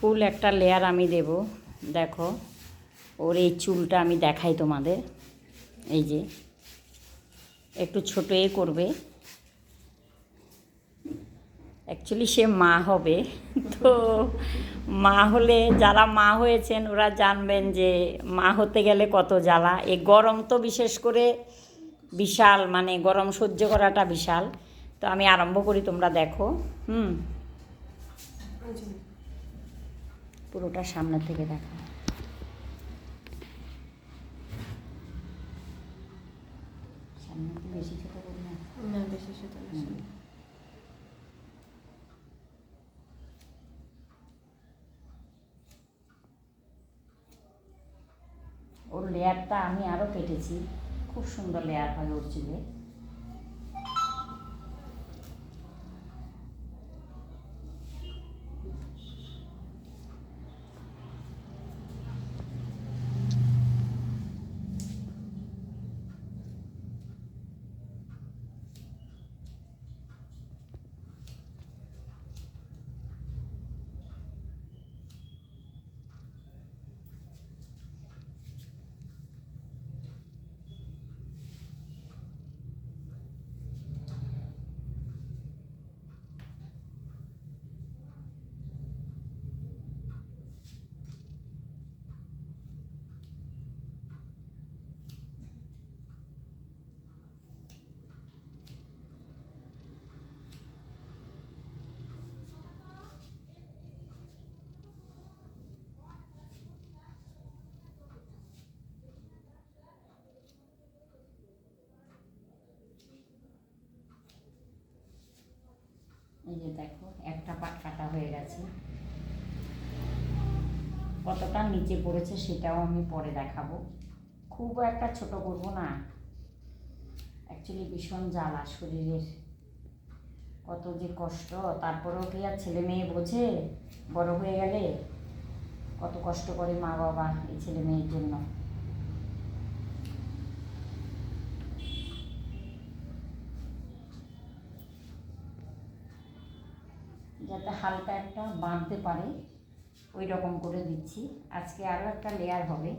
ফুল একটা লেয়ার আমি দেব। দেখো, ওর এই চুলটা আমি দেখাই তোমাদের। এই যে, একটু ছোটো এ করবে। অ্যাকচুয়ালি সে মা হবে। তো মা হলে, যারা মা হয়েছেন, ওরা জানবেন যে মা হতে গেলে কত জ্বালা। এই গরম তো বিশেষ করে বিশাল মানে গরম সহ্য করাটা বিশাল। তো আমি আরম্ভ করি, তোমরা দেখো। হুম। পুরোটা সামনে থেকে দেখা। সামনে বেশি ছোট করি না না বেশি না ওর লেয়ারটা আমি আরও কেটেছি। খুব সুন্দর লেয়ার হয় ওর চুলে। এই যে দেখো, একটা পাট কাটা হয়ে গেছে। কতটা নিচে পড়েছে সেটাও আমি পরে দেখাবো। খুব একটা ছোট করব না। অ্যাকচুয়ালি ভীষণ জ্বালা শরীরের। কত যে কষ্ট, তারপরেও কি আর ছেলে মেয়ে বোঝে? বড় হয়ে গেলে কত কষ্ট করে মা বাবা এই ছেলে মেয়ের জন্য। হালকা একটা বাঁধতে পারে ওই রকম করে দিচ্ছি। আজকে আরও একটা লেয়ার হবে।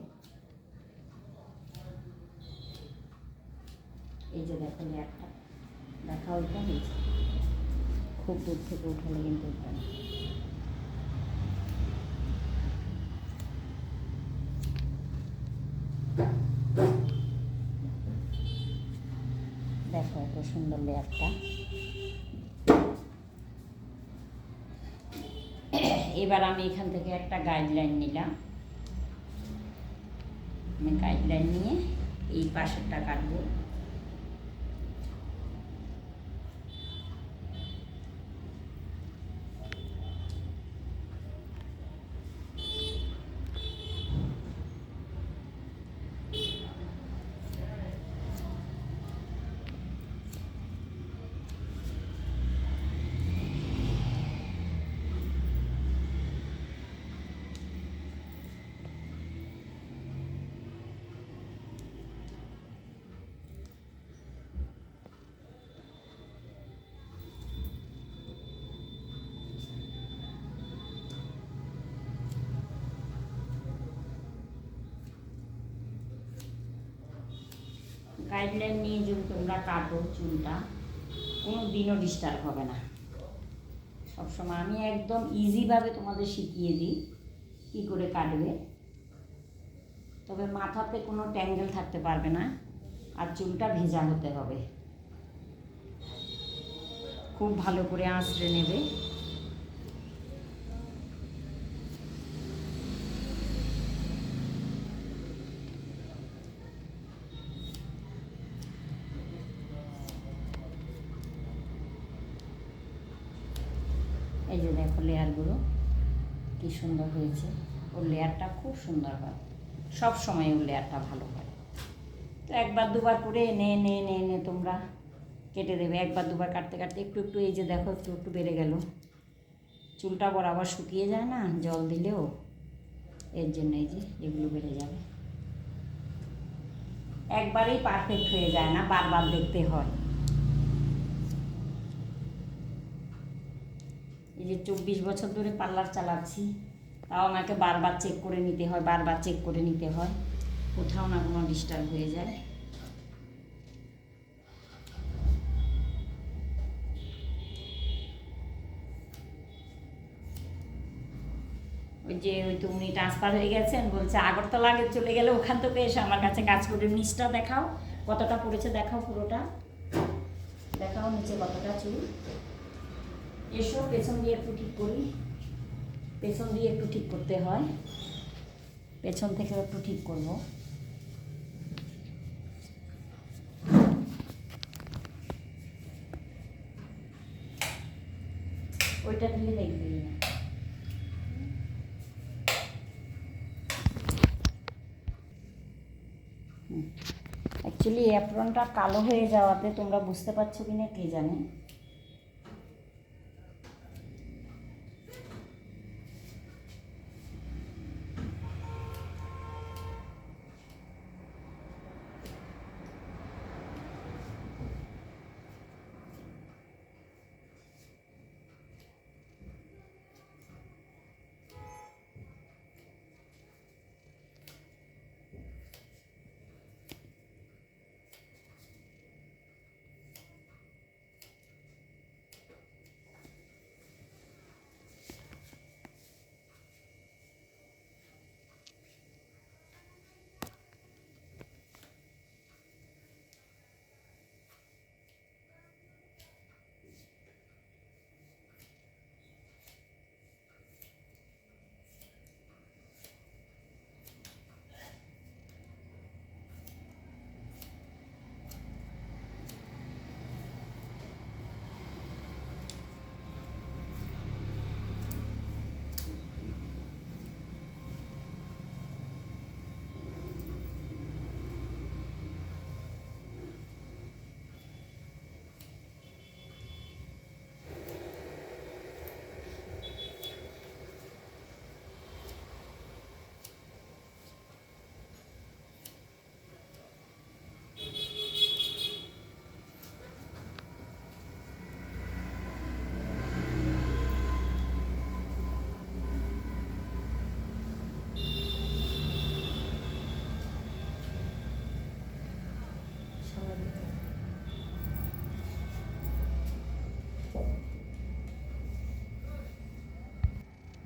এই যে দেখো লেয়ারটা দেখা ওইটা হয়েছে। খুব দূর থেকে উঠালে কিন্তু না। দেখো এত সুন্দর লেয়ারটা এবার আমি এখান থেকে একটা গাইডলাইন নিলাম। আমি গাইডলাইন নিয়ে এই পাশেরটা কাটবো। গাইডলাইন নিয়ে যদি তোমরা কাটো চুলটা, কোনো দিনও ডিস্টার্ব হবে না। সবসময় আমি একদম ইজিভাবে তোমাদের শিখিয়ে দিই কী করে কাটবে। তবে মাথাতে কোনো ট্যাঙ্গেল থাকতে পারবে না, আর চুলটা ভেজা হতে হবে। খুব ভালো করে আঁচড়ে নেবে। এই যে দেখো লেয়ারগুলো কি সুন্দর হয়েছে। ওর লেয়ারটা খুব সুন্দর হয়। সব সময় ওর লেয়ারটা ভালো হয়। তো একবার দুবার করে এনে এনে এনে এনে তোমরা কেটে দেবে। একবার দুবার কাটতে কাটতে একটু একটু এই যে দেখো, একটু একটু বেড়ে গেল। চুলটা বরাবর শুকিয়ে যায় না, জল দিলেও এর জন্য এই যে এগুলো বেড়ে যাবে। একবারেই পারফেক্ট হয়ে যায় না, বারবার দেখতে হয় এই যে চব্বিশ বছর ধরে পার্লার চালাচ্ছি, তাও আমাকে বারবার চেক করে নিতে হয়, বারবার চেক করে নিতে হয়। কোথাও না কোনো ডিস্টার্ব হয়ে যায়। ওই যে ওই তো উনি ট্রান্সফার হয়ে গেছেন, বলছে, আগরতলা আগে চলে গেলে ওখান থেকে এসে আমার কাছে কাজ করে নিচটা দেখাও। কতটা পড়েছে দেখাও পুরোটা। দেখাও নিচে কতটা চুল। এসো, পেছন দিয়ে একটু ঠিক করি। পেছন দিয়ে একটু ঠিক করতে হয়। পেছন থেকে একটু ঠিক করব। ওইটা দিলে দেখবি। অ্যাকচুয়ালি অ্যাপ্রনটা কালো হয়ে যাওয়াতে তোমরা বুঝতে পারছ কি না কে জানে।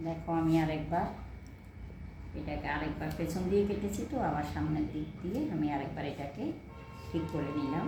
দেখো আমি আরেকবার। এটাকে আরেকবার পেছন দিয়ে কেটেছি তো, আবার সামনের দিক দিয়ে আমি আরেকবার এটাকে ঠিক করে নিলাম।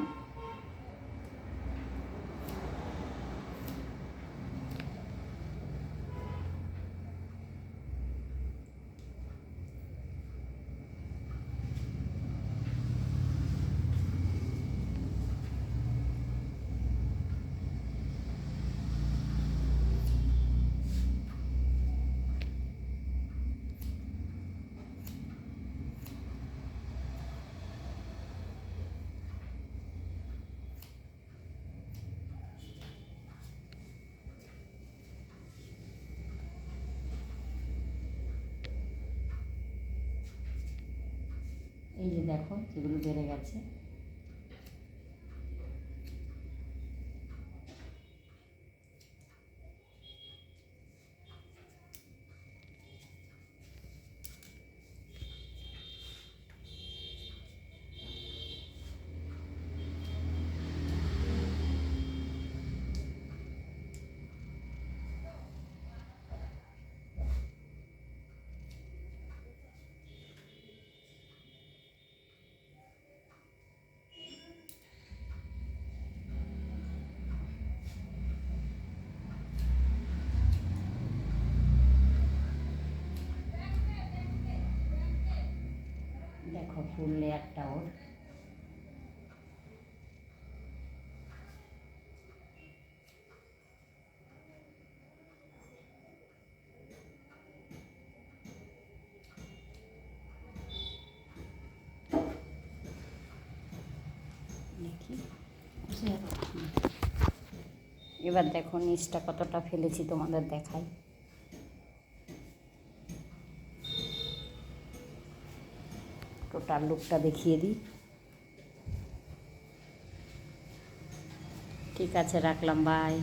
এই যে দেখো যেগুলো বেড়ে গেছে। ফুল লেয়ারটা ওর। দেখি। এবার দেখো নিচটা কতটা ফেলেছি তোমাদের দেখাই। টোটাল লুকটা দেখিয়ে দিই। ঠিক আছে রাখলাম বাই